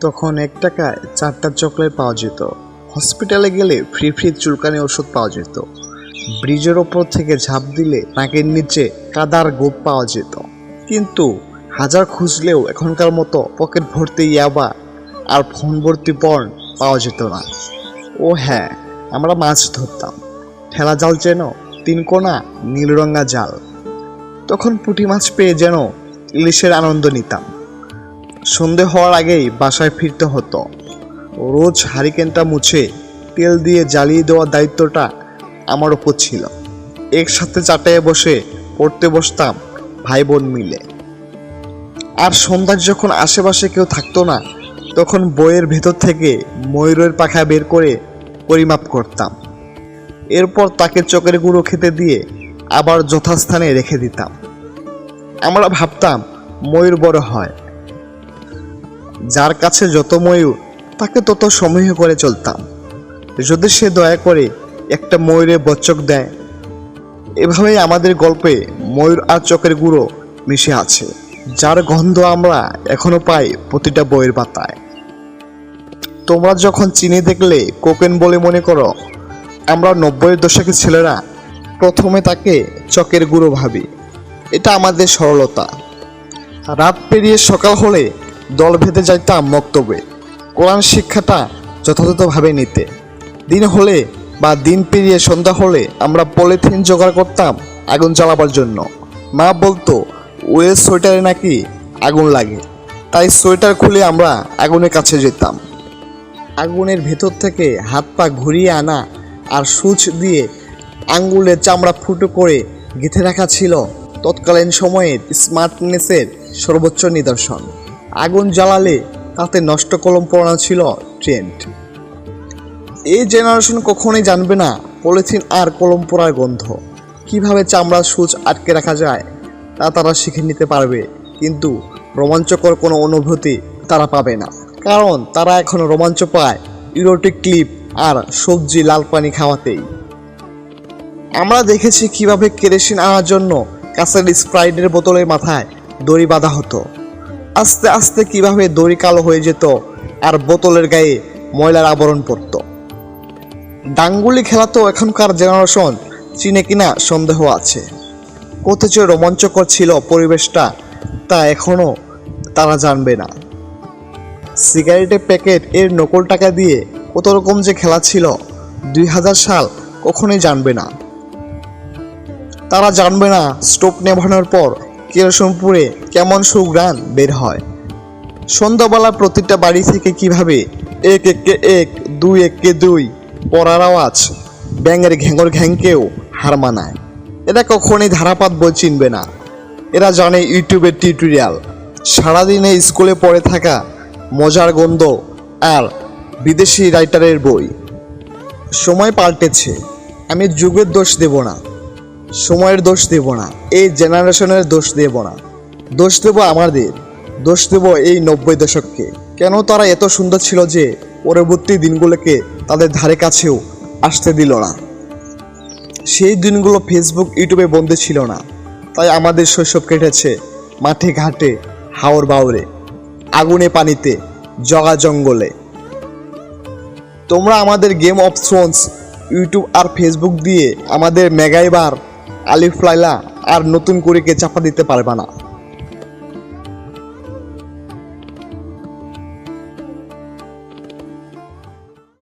তখন এক টাকায় চারটা চকলেট পাওয়া যেত। হসপিটালে গেলে ফ্রি ফ্রি চুলকানি ওষুধ পাওয়া যেত। ব্রিজের ওপর থেকে ঝাঁপ দিলে নাকের নিচে কাদার গোপ পাওয়া যেত। কিন্তু হাজার খুঁজলেও এখনকার মতো পকেট ভর্তি ইয়াবা আর ফোন ভর্তি পর্ন পাওয়া যেত না। ও হ্যাঁ আমরা মাছ ধরতাম। ঠেলা জাল যেন তিন কোনা নীলরঙা জাল। তখন পুঁটি মাছ পেয়ে যেন ইলিশের আনন্দ নিতাম। সন্ধে হওয়ার আগেই বাসায় ফিরতে হতো। রোজ হারিকেনটা মুছে তেল দিয়ে জ্বালিয়ে দেওয়ার দায়িত্বটা আমার ওপর ছিল। একসাথে চাটায় বসে, পড়তে বসতাম ভাই বোন মিলে। আর সন্ধ্যার যখন আশেপাশে কেউ থাকতো না, তখন বইয়ের ভেতর থেকে ময়ূরের পাখা বের করে পরিমাপ করতাম। এরপর তাকে চকের গুঁড়ো খেতে দিয়ে আবার যথাস্থানে রেখে দিতাম। আমরা ভাবতাম ময়ূর বড় হয়। যার কাছে যত ময়ূর, তাকে তত সমীহ করে চলতাম। যদি সে দয়া করে একটা ময়ূরে বচ্চক দেয়, এভাবেই আমাদের গল্পে ময়ূর আর চকের গুঁড়ো মিশে আছে, যার গন্ধ আমরা এখনও পাই প্রতিটা বইয়ের পাতায়। তোমরা যখন চিনি দেখলে কোকেন বলে মনে করো, আমরা নব্বইয়ের দশকের ছেলেরা প্রথমে তাকে চকের গুঁড়ো ভাবি। এটা আমাদের সরলতা। রাত পেরিয়ে সকাল হলে দল ভেদে যাইতাম মক্তবে কোরআন শিক্ষাটা যথাযথভাবে নিতে। দিন হলে বা দিন পেরিয়ে সন্ধ্যা হলে আমরা পলিথিন জোগাড় করতাম আগুন জ্বালাবার জন্য। মা বলতো ওয়ের সোয়েটারে নাকি আগুন লাগে। তাই সোয়েটার খুলে আমরা আগুনের কাছে যেতাম। আগুনের ভেতর থেকে হাত পা ঘুরিয়ে আনা আর সুচ দিয়ে আঙ্গুলের চামড়া ফুটো করে গেঁথে রাখা ছিল তৎকালীন সময়ের স্মার্টনেসের সর্বোচ্চ নিদর্শন। আগুন জ্বালালে তাতে নষ্ট কলম পড়ানো ছিল ট্রেন্ড। এই জেনারেশন কখনোই জানবে না পলিথিন আর কলম পড়ার গন্ধ। কীভাবে চামড়ার সুচ আটকে রাখা যায় তা তারা শিখে নিতে পারবে, কিন্তু রোমাঞ্চকর কোনো অনুভূতি তারা পাবে না। কারণ তারা এখন রোমাঞ্চ পায় ইরোটিক ক্লিপ আর সবজি লাল পানি খাওয়াতেই। আমরা দেখেছি কীভাবে কেরোসিন আনার জন্য কাঁচের স্প্রাইটের বোতলের মাথায় দড়ি বাঁধা হতো। আস্তে আস্তে কীভাবে দড়ি কালো হয়ে যেত আর বোতলের গায়ে ময়লার আবরণ পড়তো। ডাঙ্গুলি খেলা তো এখনকার জেনারেশন চিনে কিনা সন্দেহ আছে। কত যে রোমাঞ্চকর ছিল পরিবেশটা, তা এখনও তারা জানবে না। সিগারেটের প্যাকেট এর নকল টাকা দিয়ে কত রকম যে খেলা ছিল, দুই হাজার সাল কখনোই জানবে না। তারা জানবে না স্টোভ নেভানোর পর কেরোসিনপুরে কেমন সুগ্রান বের হয়? সন্ধ্যাবেলা প্রতিটা বাড়ি থেকে কীভাবে এক এককে এক, দুই এককে দুই পড়ার আওয়াজ ব্যাঙের ঘ্যাঙর ঘ্যাংকেও হার মানায়। এরা কখনই ধারাপাত বই চিনবে না। এরা জানে ইউটিউবের টিউটোরিয়াল। সারাদিনে স্কুলে পড়ে থাকা মজার গন্ধ আর বিদেশি রাইটারের বই। সময় পাল্টেছে। আমি যুগের দোষ দেব না। সময়ের দোষ দেব না, এই জেনারেশনের দোষ দেব না। দোষ দেব আমাদের, দোষ দেব এই নব্বই দশককে। কেন তারা এত সুন্দর ছিল যে পরবর্তী দিনগুলোকে তাদের ধারে কাছেও আসতে দিল না? সেই দিনগুলো ফেসবুক, ইউটিউবে বন্ধ ছিল না। তাই আমাদের শৈশব কেটেছে মাঠে ঘাটে, হাওর বাউরে আগুনে পানিতে, জগা জঙ্গলে। তোমরা আমাদের গেম অফ থ্রোনস ইউটিউব আর ফেসবুক দিয়ে আমাদের মেগাইবার আলিফ লাইলা আর নতুন করে কে চাপা দিতে পারবে না।